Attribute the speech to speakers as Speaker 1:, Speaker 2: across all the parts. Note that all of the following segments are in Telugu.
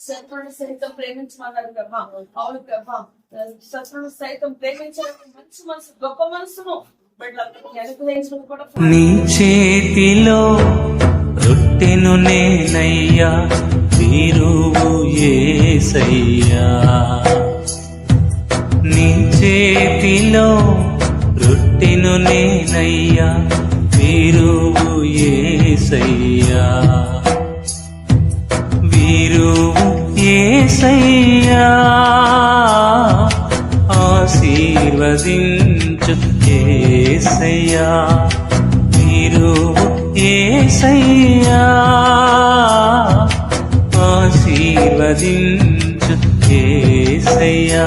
Speaker 1: శత్రువుని సైతం ప్రేమించమన్నారు ప్రభా. అవును ప్రభా. శత్రువుని సైతం ప్రేమించడానికి మంచి మనసు గొప్ప మనసును
Speaker 2: నీ చేతిలో రొట్టెను నేనయ్యా వీరువు ఏసయ్యా. నీ చేతిలో రొట్టెను నేనయ్యా వీరువు ఏసయ్యా. వీరువు ఏసయ్యా. ఆశీర్వదించు ఏసయ్యా. వీరువు ఏసయ్యా. ఆశీర్వదించు ఏసయ్యా.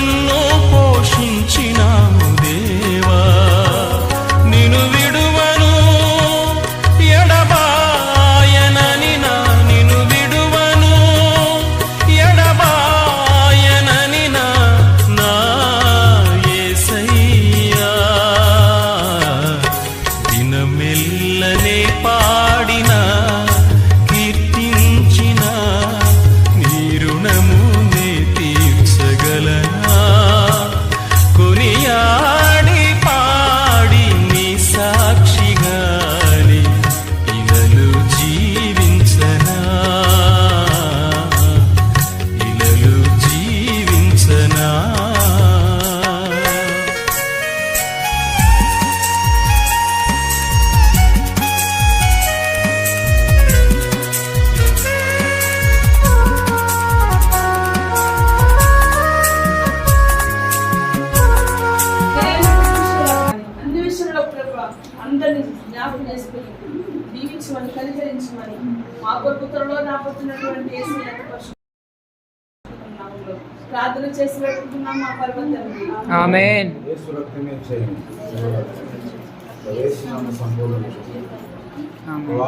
Speaker 2: నన్ను
Speaker 1: అందరినీ జ్ఞాపకం చేసుకుని దీవించమని కనికరించమని మా కొరకు త్వరలో రాబోతున్నటువంటి ప్రార్థన చేసి పెట్టుకున్నాం మా పర్వతం